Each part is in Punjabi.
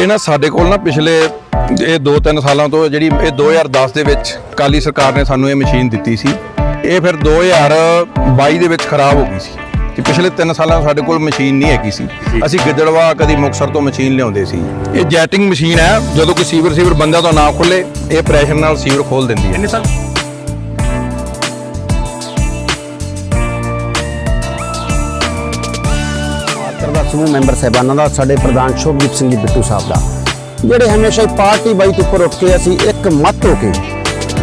ਇਹ ਨਾ ਸਾਡੇ ਕੋਲ ਨਾ ਪਿਛਲੇ ਇਹ 2-3 ਸਾਲਾਂ ਤੋਂ ਜਿਹੜੀ ਇਹ 2010 ਦੇ ਵਿੱਚ ਕਾਲੀ ਸਰਕਾਰ ਨੇ ਸਾਨੂੰ ਇਹ ਮਸ਼ੀਨ ਦਿੱਤੀ ਸੀ। ਇਹ ਫਿਰ 2022 ਦੇ ਵਿੱਚ ਖਰਾਬ ਹੋ ਗਈ ਸੀ। ਤੇ ਪਿਛਲੇ 3 ਸਾਲਾਂ ਸਾਡੇ ਕੋਲ ਮਸ਼ੀਨ ਨਹੀਂ ਹੈਗੀ ਸੀ। ਅਸੀਂ ਗਿੱਦੜਵਾ ਕਦੀ ਮੁਕਸਰ ਤੋਂ ਮਸ਼ੀਨ ਲਿਆਉਂਦੇ ਸੀ। ਇਹ ਜੈਟਿੰਗ ਮਸ਼ੀਨ ਹੈ। ਜਦੋਂ ਕੋਈ ਸੀਵਰ ਸੀਵਰ ਬੰਦਾ ਤੋਂ ਨਾ ਖੁੱਲੇ ਇਹ ਪ੍ਰੈਸ਼ਰ ਨਾਲ ਸੀਵਰ ਖੋਲ ਦਿੰਦੀ ਹੈ। ਸਮੂਹ ਮੈਂਬਰ ਸਾਹਿਬਾਨਾਂ ਦਾ ਸਾਡੇ ਪ੍ਰਧਾਨ ਸ਼ੋਭਦੀਪ ਸਿੰਘ ਜੀ ਬਿੱਟੂ ਸਾਹਿਬ ਦਾ। ਜਿਹੜੇ ਹਮੇਸ਼ਾ ਹੀ ਪਾਰਟੀ ਬਾਈ ਤੋਂ ਉੱਪਰ ਉੱਠ ਕੇ ਅਸੀਂ ਇੱਕ ਮੱਤ ਹੋ ਕੇ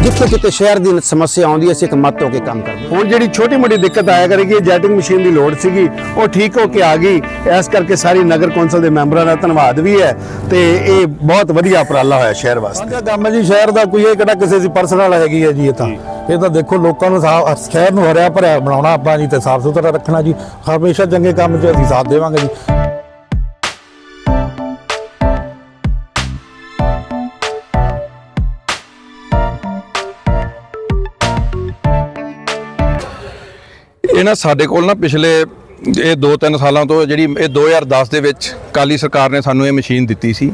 ਜਿੱਥੇ ਕਿਤੇ ਸ਼ਹਿਰ ਦੀ ਸਮੱਸਿਆ ਆਉਂਦੀ ਹੈ, ਅਸੀਂ ਇੱਕ ਮੱਤ ਹੋ ਕੇ ਕੰਮ ਕਰਦੇ। ਹੁਣ ਜਿਹੜੀ ਛੋਟੀ ਮੋਟੀ ਦਿੱਕਤ ਆਇਆ ਕਰੇਗੀ ਜੈਟਿੰਗ ਮਸ਼ੀਨ ਦੀ ਲੋੜ ਸੀਗੀ ਉਹ ਠੀਕ ਹੋ ਕੇ ਆ ਗਈ। ਇਸ ਕਰਕੇ ਸਾਰੀ ਨਗਰ ਕੌਂਸਲ ਦੇ ਮੈਂਬਰਾਂ ਦਾ ਧੰਨਵਾਦ ਵੀ ਹੈ ਤੇ ਇਹ ਬਹੁਤ ਵਧੀਆ ਉਪਰਾਲਾ ਹੋਇਆ ਸ਼ਹਿਰ ਵਾਸਤੇ। ਕੰਮ ਹੈ ਜੀ ਸ਼ਹਿਰ ਦਾ ਕੋਈ ਇਹ ਕਿਹੜਾ ਕਿਸੇ ਦੀ ਪਰਸਨਲ ਹੈਗੀ ਹੈ ਜੀ ਇਹ ਤਾਂ। ਇਹ ਤਾਂ ਦੇਖੋ ਲੋਕਾਂ ਨੂੰ ਸਾਫ਼ ਸ਼ਹਿਰ ਨੂੰ ਹਰਿਆ ਭਰਿਆ ਬਣਾਉਣਾ ਆਪਾਂ ਜੀ ਤੇ ਸਾਫ਼ ਸੁਥਰਾ ਰੱਖਣਾ ਜੀ। ਹਮੇਸ਼ਾ ਚੰਗੇ ਕੰਮ 'ਚ ਅਸੀਂ ਸਾਥ ਦੇਵਾਂਗੇ ਜੀ। ਇਹ ਨਾ ਸਾਡੇ ਕੋਲ ਨਾ ਪਿਛਲੇ ਇਹ 2-3 ਸਾਲਾਂ ਤੋਂ ਜਿਹੜੀ ਇਹ 2010 ਦੇ ਵਿੱਚ ਕਾਲੀ ਸਰਕਾਰ ਨੇ ਸਾਨੂੰ ਇਹ ਮਸ਼ੀਨ ਦਿੱਤੀ ਸੀ।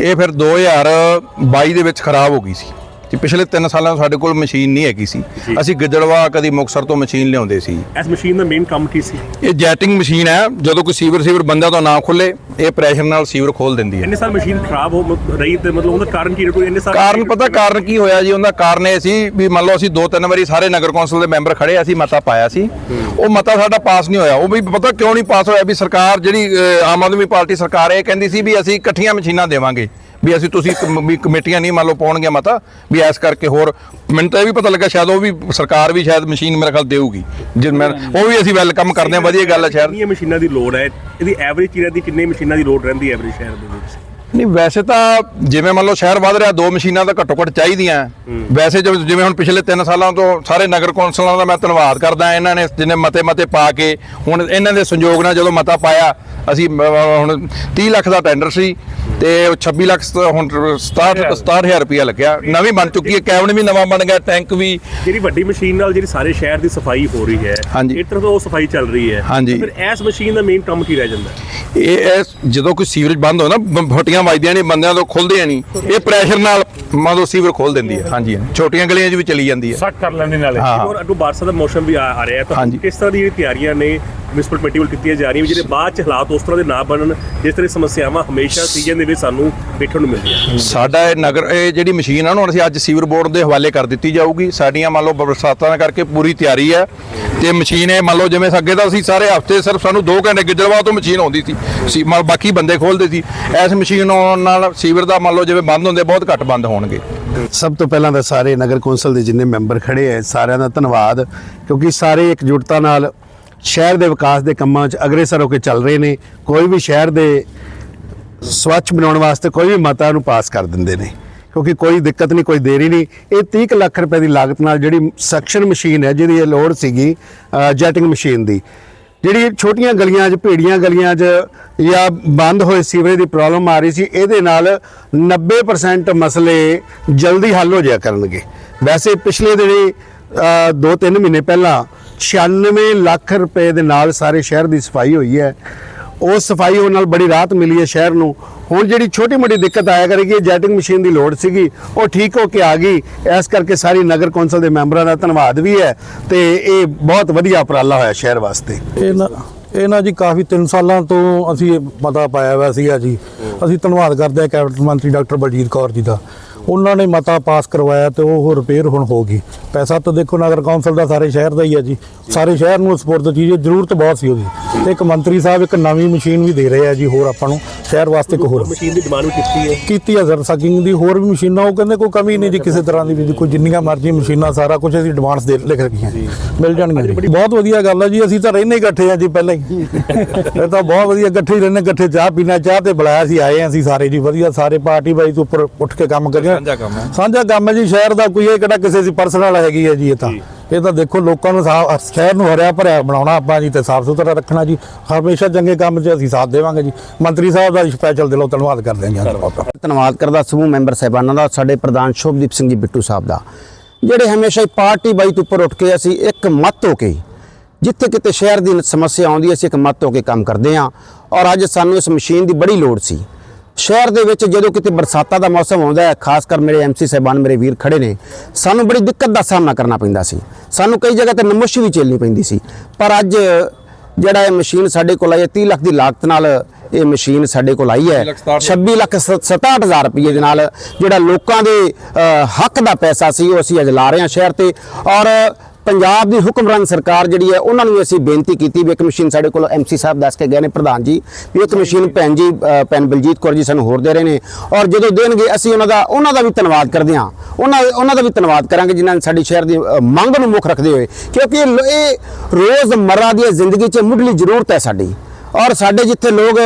ਇਹ ਫਿਰ 2022 ਦੇ ਵਿੱਚ ਖਰਾਬ ਹੋ ਗਈ ਸੀ। ਤੇ ਪਿਛਲੇ 3 ਸਾਲਾਂ ਤੋਂ ਸਾਡੇ ਕੋਲ ਮਸ਼ੀਨ ਨਹੀਂ ਹੈਗੀ ਸੀ। ਅਸੀਂ ਗਿੱਦੜਵਾ ਕਦੀ ਮੁਕਸਰ ਤੋਂ ਮਸ਼ੀਨ ਲਿਆਉਂਦੇ ਸੀ। ਇਸ ਮਸ਼ੀਨ ਦਾ ਮੇਨ ਕੰਮ ਕੀ ਸੀ? ਇਹ ਜੈਟਿੰਗ ਮਸ਼ੀਨ ਹੈ। ਜਦੋਂ ਕੋਈ ਸੀਵਰ ਸੀਵਰ ਬੰਦਾ ਤੋਂ ਨਾ ਖੁੱਲੇ ਇਹ ਪ੍ਰੈਸ਼ਰ ਨਾਲ ਸੀਵਰ ਖੋਲ ਦਿੰਦੀ ਹੈ। ਇੰਨੇ ਸਾਲ ਮਸ਼ੀਨ ਖਰਾਬ ਹੋ ਰਹੀ ਤੇ ਮਤਲਬ ਉਹਦਾ ਕਾਰਨ ਕੀ ਰਿਹਾ? ਕੋਈ ਇੰਨੇ ਸਾਲ ਕਾਰਨ ਪਤਾ ਕਾਰਨ ਕੀ ਹੋਇਆ ਜੀ? ਉਹਦਾ ਕਾਰਨ ਇਹ ਸੀ ਵੀ ਮੰਨ ਲਓ ਅਸੀਂ ਦੋ ਤਿੰਨ ਵਾਰੀ ਸਾਰੇ ਨਗਰ ਕੌਂਸਲ ਦੇ ਮੈਂਬਰ ਖੜੇ ਅਸੀਂ ਮਤਾ ਪਾਇਆ ਸੀ। ਉਹ ਮਤਾ ਸਾਡਾ ਪਾਸ ਨਹੀਂ ਹੋਇਆ। ਉਹ ਵੀ ਪਤਾ ਕਿਉਂ ਨਹੀਂ ਪਾਸ ਹੋਇਆ ਵੀ ਸਰਕਾਰ ਜਿਹੜੀ ਆਮ ਆਦਮੀ ਪਾਰਟੀ ਸਰਕਾਰ ਇਹ ਕਹਿੰਦੀ ਸੀ ਵੀ ਅਸੀਂ ਇਕੱਠੀਆਂ ਮਸ਼ੀਨਾਂ ਦੇਵਾਂਗੇ। ਵੀ ਅਸੀਂ ਤੁਸੀਂ ਵੀ ਕਮੇਟੀਆਂ ਨਹੀਂ ਮੰਨ ਲਓ ਪਾਉਣਗੇ ਮਤਾ ਵੀ ਐਸ ਕਰਕੇ ਹੋਰ ਮੈਨੂੰ ਤਾਂ ਇਹ ਵੀ ਪਤਾ ਲੱਗਾ ਸ਼ਾਇਦ ਉਹ ਵੀ ਸਰਕਾਰ ਵੀ ਸ਼ਾਇਦ ਮਸ਼ੀਨ ਮੇਰੇ ਖਿਆਲ ਦੇਊਗੀ। ਜੇ ਮੈਂ ਉਹ ਵੀ ਅਸੀਂ ਵੈਲਕਮ ਕਰਦੇ ਹਾਂ ਵਧੀਆ ਗੱਲ ਹੈ ਸ਼ਹਿਰ ਕਿੰਨੀਆਂ ਮਸ਼ੀਨਾਂ ਦੀ ਲੋੜ ਹੈ? ਇਹਦੀ ਐਵਰੇਜ ਚੀਜ਼ਾਂ ਦੀ ਕਿੰਨੇ ਮਸ਼ੀਨਾਂ ਦੀ ਲੋੜ ਰਹਿੰਦੀ ਹੈ ਐਵਰੇਜ ਸ਼ਹਿਰ ਦੇ ਵਿੱਚ? ਨਹੀਂ ਵੈਸੇ ਤਾਂ ਜਿਵੇਂ ਮੰਨ ਲਓ ਸ਼ਹਿਰ ਵੱਧ ਰਿਹਾ ਦੋ ਮਸ਼ੀਨਾਂ ਤਾਂ ਘੱਟੋ ਘੱਟ ਚਾਹੀਦੀਆਂ। ਵੈਸੇ ਜਿਵੇਂ ਜਿਵੇਂ ਹੁਣ ਪਿਛਲੇ 3 ਸਾਲਾਂ ਤੋਂ ਸਾਰੇ ਨਗਰ ਕੌਂਸਲਾਂ ਦਾ ਮੈਂ ਧੰਨਵਾਦ ਕਰਦਾ ਇਹਨਾਂ ਨੇ ਜਿੰਨੇ ਮਤੇ ਮਤੇ ਪਾ ਕੇ ਹੁਣ ਇਹਨਾਂ ਦੇ ਸੰਯੋਗ ਨਾਲ ਜਦੋਂ ਮਤਾ ਪਾਇਆ ਅਸੀਂ ਹੁਣ 30 ਲੱਖ ਦਾ ਟੈਂਡਰ ਸੀ। ਤੇ ਉਹ 26 ਲੱਖ ਸ- ਹੁਣ 67 67000 ਰੁਪਇਆ ਲੱਗਿਆ ਨਵੀਂ ਬਣ ਚੁੱਕੀ ਹੈ ਕੈਬਨ ਵੀ ਨਵਾਂ ਬਣ ਗਿਆ ਟੈਂਕ ਵੀ ਜਿਹੜੀ ਵੱਡੀ ਮਸ਼ੀਨ ਨਾਲ ਜਿਹੜੀ ਸਾਰੇ ਸ਼ਹਿਰ ਦੀ ਸਫ਼ਾਈ ਹੋ ਰਹੀ ਹੈ ਹਾਂਜੀ। ਇੱਧਰ ਤੋਂ ਉਹ ਸਫ਼ਾਈ ਚੱਲ ਰਹੀ ਹੈ ਹਾਂਜੀ। ਤਾਂ ਫਿਰ ਇਸ ਮਸ਼ੀਨ ਦਾ ਮੇਨ ਕੰਮ ਕੀ ਰਹਿ ਜਾਂਦਾ ਹੈ? ਇਹ ਇਹ ਜਦੋਂ ਕੋਈ ਸੀਵਰੇਜ ਬੰਦ ਹੋ ਨਾ ਬ- ਫਟੀਆਂ ਵੱਜਦੀਆਂ ਨੇ ਬੰਦਿਆਂ ਤੋਂ ਖੁੱਲਦੀਆਂ ਨਹੀਂ ਇਹ ਪ੍ਰੈਸ਼ਰ ਨਾਲ ਲਓ ਸੀਵਰ ਖੋਲ ਦਿੰਦੀ ਹੈ ਹਾਂਜੀ। ਛੋਟੀਆਂ ਗਲੀਆਂ 'ਚ ਵੀ ਚਲੀ ਜਾਂਦੀ ਹੈ ਸੱਟ ਕਰ ਲੈਂਦੇ ਨਾਲੇ ਹਾਂ। ਔਰ ਅੱਗੋਂ ਬਾਰਸਾ ਦਾ ਮੌਸਮ ਵੀ ਆ ਆ ਰਿਹਾ ਹੈ ਤਾਂ ਹਾਂਜੀ। ਕਿਸ ਤਰ੍ਹਾਂ ਦੀ ਜਿਹੜੀ ਤਿਆਰੀਆਂ ਨੇ ਮਿਊਨਿਸਪਲ ਕਮੇਟੀ ਵੱਲ ਕੀਤੀਆਂ ਜਾ ਰਹੀਆਂ ਵੀ ਜਿਹੜੇ ਬਾਅਦ ਚ ਹਾਲਾਤ ਉਸ ਤਰ੍ਹਾਂ ਦੇ ਨਾ ਬਣਨ ਜਿਸ ਤਰ੍ਹਾਂ ਦੀ ਸਮੱਸਿਆਵਾਂ ਹਮੇਸ਼ਾ ਸੀਜ਼ਨ ਦੇ ਵਿੱਚ ਸਾਨੂੰ ਵੇਖਣ ਨੂੰ ਮਿਲਦੀਆਂ। ਸਾਡਾ ਇਹ ਨਗਰ ਇਹ ਜਿਹੜੀ ਮਸ਼ੀਨ ਆ ਨਾ ਹੁਣ ਅਸੀਂ ਅੱਜ ਸੀਵਰ ਬੋਰਡ ਦੇ ਹਵਾਲੇ ਕਰ ਦਿੱਤੀ ਜਾਊਗੀ। ਸਾਡੀਆਂ ਮੰਨ ਲਓ ਬਰਸਾਤਾਂ ਕਰਕੇ ਪੂਰੀ ਤਿਆਰੀ ਹੈ। ਤੇ ਮਸ਼ੀਨ ਇਹ ਮੰਨ ਲਓ ਜਿਵੇਂ ਅੱਗੇ ਤਾਂ ਅਸੀਂ ਸਾਰੇ ਹਫ਼ਤੇ ਸਿਰਫ ਸਾਨੂੰ 2 ਘੰਟੇ ਗਿੱਦੜਵਾ ਤੋਂ ਮਸ਼ੀਨ ਆਉਂਦੀ ਸੀ। ਸੀ ਮੰਨ ਬਾਕੀ ਬੰਦੇ ਖੋਲਦੇ ਸੀ। ਇਸ ਮਸ਼ੀਨ ਆਉਣ ਨਾਲ ਸੀਵਰ ਦਾ ਮੰਨ ਲਓ ਜਿਵੇਂ ਬੰਦ ਹੁੰਦੇ ਬਹੁਤ ਘੱਟ ਬੰਦ ਹੋਣਗੇ। ਸਭ ਤੋਂ ਪਹਿਲਾਂ ਤਾਂ ਸਾਰੇ ਨਗਰ ਕੌਂਸਲ ਦੇ ਜਿੰਨੇ ਮੈਂਬਰ ਖੜੇ ਐ ਸਾਰਿਆਂ ਦਾ ਧੰਨਵਾਦ। ਕਿਉਂਕਿ ਸਾਰੇ ਇਕਜੁੱਟਤਾ ਨਾਲ ਸ਼ਹਿਰ ਦੇ ਵਿਕਾਸ ਦੇ ਕੰਮਾਂ 'ਚ ਅਗਰੇਸਰ ਹੋ ਕੇ ਚੱਲ ਰਹੇ ਨੇ। ਕੋਈ ਵੀ ਸ਼ਹਿਰ ਦੇ ਸਵੱਛ ਬਣਾਉਣ ਵਾਸਤੇ ਕੋਈ ਵੀ ਮਤਾ ਨੂੰ ਪਾਸ ਕਰ ਦਿੰਦੇ ਨੇ, ਕਿਉਂਕਿ ਕੋਈ ਦਿੱਕਤ ਨਹੀਂ, ਕੋਈ ਦੇਰੀ ਨਹੀਂ। ਇਹ 30 ਕੁ ਲੱਖ ਰੁਪਏ ਦੀ ਲਾਗਤ ਨਾਲ ਜਿਹੜੀ ਸੈਕਸ਼ਨ ਮਸ਼ੀਨ ਹੈ, ਜਿਹਦੀ ਇਹ ਲੋੜ ਸੀਗੀ ਜੈਟਿੰਗ ਮਸ਼ੀਨ ਦੀ, ਜਿਹੜੀ ਛੋਟੀਆਂ ਗਲੀਆਂ 'ਚ, ਭੇੜੀਆਂ ਗਲੀਆਂ 'ਚ ਜਾਂ ਬੰਦ ਹੋਏ ਸੀਵਰੇਜ ਦੀ ਪ੍ਰੋਬਲਮ ਆ ਰਹੀ ਸੀ, ਇਹਦੇ ਨਾਲ 90% ਮਸਲੇ ਜਲਦੀ ਹੱਲ ਹੋ ਜਾਇਆ ਕਰਨਗੇ। ਵੈਸੇ ਪਿਛਲੇ ਦਿਨੀ 2-3 ਮਹੀਨੇ ਪਹਿਲਾਂ 96 ਲੱਖ ਰੁਪਏ ਦੇ ਨਾਲ ਸਾਰੇ ਸ਼ਹਿਰ ਦੀ ਸਫ਼ਾਈ ਹੋਈ ਹੈ। ਉਸ ਸਫ਼ਾਈ ਹੋਣ ਨਾਲ ਬੜੀ ਰਾਹਤ ਮਿਲੀ ਹੈ ਸ਼ਹਿਰ ਨੂੰ। ਹੁਣ ਜਿਹੜੀ ਛੋਟੀ ਮੋਟੀ ਦਿੱਕਤ ਆਇਆ ਕਰੇਗੀ ਜੈਟਿੰਗ ਮਸ਼ੀਨ ਦੀ ਲੋੜ ਸੀਗੀ। ਉਹ ਠੀਕ ਹੋ ਕੇ ਆ ਗਈ। ਇਸ ਕਰਕੇ ਸਾਰੀ ਨਗਰ ਕੌਂਸਲ ਦੇ ਮੈਂਬਰਾਂ ਦਾ ਧੰਨਵਾਦ ਵੀ ਹੈ ਤੇ ਇਹ ਬਹੁਤ ਵਧੀਆ ਉਪਰਾਲਾ ਹੋਇਆ ਸ਼ਹਿਰ ਵਾਸਤੇ। ਇਹ ਨਾ ਇਹ ਨਾ ਜੀ ਕਾਫੀ 3 ਸਾਲਾਂ ਤੋਂ ਅਸੀਂ ਇਹ ਮਤਾ ਪਾਇਆ ਹੋਇਆ ਸੀਗਾ ਜੀ। ਅਸੀਂ ਧੰਨਵਾਦ ਕਰਦੇ ਹਾਂ ਕੈਬਨਿਟ ਮੰਤਰੀ ਡਾਕਟਰ ਬਲਜੀਤ ਕੌਰ ਜੀ ਦਾ। ਉਹਨਾਂ ਨੇ ਮਤਾ ਪਾਸ ਕਰਵਾਇਆ ਤੇ ਉਹ ਰਿਪੇਅਰ ਹੁਣ ਹੋ ਗਈ। ਪੈਸਾ ਤਾਂ ਦੇਖੋ ਨਗਰ ਕੌਂਸਲ ਦਾ ਸਾਰੇ ਸ਼ਹਿਰ ਦਾ ਹੀ ਹੈ ਜੀ। ਸਾਰੇ ਸ਼ਹਿਰ ਨੂੰ ਸਪੋਰਟ ਚੀਜ਼ ਜ਼ਰੂਰਤ ਬਹੁਤ ਸੀ ਉਹਦੀ। ਤੇ ਇੱਕ ਮੰਤਰੀ ਸਾਹਿਬ ਇੱਕ ਨਵੀਂ ਮਸ਼ੀਨ ਵੀ ਦੇ ਰਹੇ ਆ ਜੀ, ਹੋਰ ਆਪਾਂ ਨੂੰ। ਸ਼ਹਿਰ ਵਾਸਤੇ ਇੱਕ ਹੋਰ। ਮਸ਼ੀਨ ਦੀ ਡਿਮਾਂਡ ਵੀ ਕੀਤੀ ਹੈ। ਕੀਤੀ ਆ ਸਰ ਸਕਿੰਗ ਦੀ ਹੋਰ ਵੀ ਮਸ਼ੀਨਾਂ ਉਹ ਕਹਿੰਦੇ ਕੋਈ ਕਮੀ ਨਹੀਂ ਜੀ ਕਿਸੇ ਤਰ੍ਹਾਂ ਦੀ ਵੀ ਕੋਈ ਜਿੰਨੀਆਂ ਮਰਜ਼ੀ ਮਸ਼ੀਨਾਂ ਸਾਰਾ ਕੁਝ ਅਸੀਂ ਐਡਵਾਂਸ ਦੇ ਲਿਖ ਰੱਖੀਆਂ ਮਿਲ ਜਾਣਗੀਆਂ ਜੀ। ਬਹੁਤ ਵਧੀਆ ਗੱਲ ਆ ਜੀ ਅਸੀਂ ਤਾਂ ਰਹਿੰਦੇ ਹੀ ਇਕੱਠੇ ਆ ਜੀ ਪਹਿਲਾਂ ਹੀ। ਇਹ ਤਾਂ ਬਹੁਤ ਵਧੀਆ ਇਕੱਠੇ ਹੀ ਰਹਿੰਦੇ ਇਕੱਠੇ ਚਾਹ ਪੀਣਾ ਚਾਹ ਤੇ ਬੁਲਾਇਆ ਸੀ ਆਏ ਹਾਂ ਅਸੀਂ ਸਾਰੇ ਜੀ। ਵਧੀਆ ਸਾਰੇ ਪਾਰਟੀ ਬਾਈ ਤੋਂ ਉੱਪਰ ਉੱਠ ਕੇ ਕੰਮ ਕਰੀਏ। ਸਾਂਝਾ ਕੰਮ ਹੈ। ਸਾਂਝਾ ਕੰਮ ਹੈ ਜੀ ਸ਼ਹਿਰ ਦਾ ਕੋਈ ਇਹ ਕਿਹੜਾ ਕਿਸੇ ਦੀ ਪਰਸਨਲ ਹੈਗੀ ਹੈ ਜੀ ਇਹ ਤਾਂ। ਇਹ ਤਾਂ ਦੇਖੋ ਲੋਕਾਂ ਨੂੰ ਸਾਫ਼ ਸ਼ਹਿਰ ਨੂੰ ਹਰਿਆ ਭਰਿਆ ਬਣਾਉਣਾ ਆਪਾਂ ਜੀ ਤੇ ਸਾਫ਼ ਸੁਥਰਾ ਰੱਖਣਾ ਜੀ। ਹਮੇਸ਼ਾ ਚੰਗੇ ਕੰਮ 'ਚ ਅਸੀਂ ਸਾਥ ਦੇਵਾਂਗੇ ਜੀ। ਮੰਤਰੀ ਸਾਹਿਬ ਦਾ ਸਪੈਸ਼ਲ ਦਿਲੋਂ ਧੰਨਵਾਦ ਕਰਦੇ ਹਾਂ ਜੀ ਧੰਨਵਾਦ ਕਰਦਾ ਸਮੂਹ ਮੈਂਬਰ ਸਾਹਿਬਾਨਾਂ ਦਾ, ਸਾਡੇ ਪ੍ਰਧਾਨ ਸ਼ੋਭਦੀਪ ਸਿੰਘ ਜੀ ਬਿੱਟੂ ਸਾਹਿਬ ਦਾ। ਜਿਹੜੇ ਹਮੇਸ਼ਾ ਹੀ ਪਾਰਟੀ ਬਾਈ ਤੋਂ ਉੱਪਰ ਉੱਠ ਕੇ ਅਸੀਂ ਇੱਕ ਮੱਤ ਹੋ ਕੇ, ਜਿੱਥੇ ਕਿਤੇ ਸ਼ਹਿਰ ਦੀ ਸਮੱਸਿਆ ਆਉਂਦੀ, ਅਸੀਂ ਇੱਕ ਮੱਤ ਹੋ ਕੇ ਕੰਮ ਕਰਦੇ ਹਾਂ। ਔਰ ਅੱਜ ਸਾਨੂੰ ਇਸ ਮਸ਼ੀਨ ਦੀ ਬੜੀ ਲੋੜ ਸੀ। ਸ਼ਹਿਰ ਦੇ ਵਿੱਚ ਜਦੋਂ ਕਿਤੇ ਬਰਸਾਤਾਂ ਦਾ ਮੌਸਮ ਆਉਂਦਾ ਹੈ ਖਾਸ ਕਰ ਮੇਰੇ ਐਮਸੀ ਸਾਹਿਬਾਨ ਮੇਰੇ ਵੀਰ ਖੜੇ ਨੇ ਸਾਨੂੰ ਬੜੀ ਦਿੱਕਤ ਦਾ ਸਾਹਮਣਾ ਕਰਨਾ ਪੈਂਦਾ ਸੀ। ਸਾਨੂੰ ਕਈ ਜਗ੍ਹਾ ਤੇ ਨਮੁਸ਼ ਵੀ ਝੇਲਣੀ ਪੈਂਦੀ ਸੀ। ਪਰ ਅੱਜ ਜਿਹੜਾ ਇਹ ਮਸ਼ੀਨ ਸਾਡੇ ਕੋਲ ਆਈ ਹੈ 30 ਲੱਖ ਦੀ ਲਾਗਤ ਨਾਲ ਇਹ ਮਸ਼ੀਨ ਸਾਡੇ ਕੋਲ ਆਈ ਹੈ। 26 ਲੱਖ 67000 ਰੁਪਏ ਦੇ ਨਾਲ ਜਿਹੜਾ ਲੋਕਾਂ ਦੇ ਹੱਕ ਦਾ ਪੈਸਾ ਸੀ ਉਹ ਅਸੀਂ ਅੱਜ ਲਾ ਰਹੇ ਹਾਂ ਸ਼ਹਿਰ ਤੇ। ਔਰ ਪੰਜਾਬ ਦੀ ਹੁਕਮਰਾਨ ਸਰਕਾਰ ਜਿਹੜੀ ਹੈ ਉਹਨਾਂ ਨੂੰ ਅਸੀਂ ਬੇਨਤੀ ਕੀਤੀ ਵੀ ਇੱਕ ਮਸ਼ੀਨ ਸਾਡੇ ਕੋਲ ਐਮਸੀ ਸਾਹਿਬ ਦੱਸ ਕੇ ਗਏ ਨੇ ਪ੍ਰਧਾਨ ਜੀ ਵੀ ਇੱਕ ਮਸ਼ੀਨ ਭੈਣ ਜੀ ਭੈਣ ਬਲਜੀਤ ਕੌਰ ਜੀ ਸਾਨੂੰ ਹੋਰ ਦੇ ਰਹੇ ਨੇ। ਔਰ ਜਦੋਂ ਦੇਣਗੇ ਅਸੀਂ ਉਹਨਾਂ ਦਾ ਉਹਨਾਂ ਦਾ ਵੀ ਧੰਨਵਾਦ ਕਰਦੇ ਹਾਂ। ਉਹਨਾਂ ਉਹਨਾਂ ਦਾ ਵੀ ਧੰਨਵਾਦ ਕਰਾਂਗੇ ਜਿਨ੍ਹਾਂ ਨੇ ਸਾਡੀ ਸ਼ਹਿਰ ਦੀ ਮੰਗ ਨੂੰ ਮੁੱਖ ਰੱਖਦੇ ਹੋਏ। ਕਿਉਂਕਿ ਇਹ ਰੋਜ਼ਮਰਰਾ ਦੀ ਜ਼ਿੰਦਗੀ 'ਚ ਮੁੱਢਲੀ ਜ਼ਰੂਰਤ ਹੈ ਸਾਡੀ। ਔਰ ਸਾਡੇ ਜਿੱਥੇ ਲੋਕ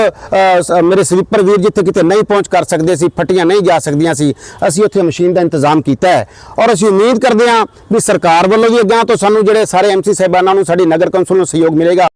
ਮੇਰੇ ਸਵੀਪਰ ਵੀਰ ਜਿੱਥੇ ਕਿਤੇ ਨਹੀਂ ਪਹੁੰਚ ਕਰ ਸਕਦੇ ਸੀ, ਫੱਟੀਆਂ ਨਹੀਂ ਜਾ ਸਕਦੀਆਂ ਸੀ, ਅਸੀਂ ਉੱਥੇ ਮਸ਼ੀਨ ਦਾ ਇੰਤਜ਼ਾਮ ਕੀਤਾ ਹੈ। ਔਰ ਅਸੀਂ ਉਮੀਦ ਕਰਦੇ ਹਾਂ ਵੀ ਸਰਕਾਰ ਵੱਲੋਂ ਵੀ ਅੱਗਾਂ ਤੋਂ ਸਾਨੂੰ ਜਿਹੜੇ ਸਾਰੇ ਐਮਸੀ ਸਾਹਿਬਾਨਾਂ ਨੂੰ, ਸਾਡੀ ਨਗਰ ਕੌਂਸਲ ਨੂੰ ਸਹਿਯੋਗ ਮਿਲੇਗਾ।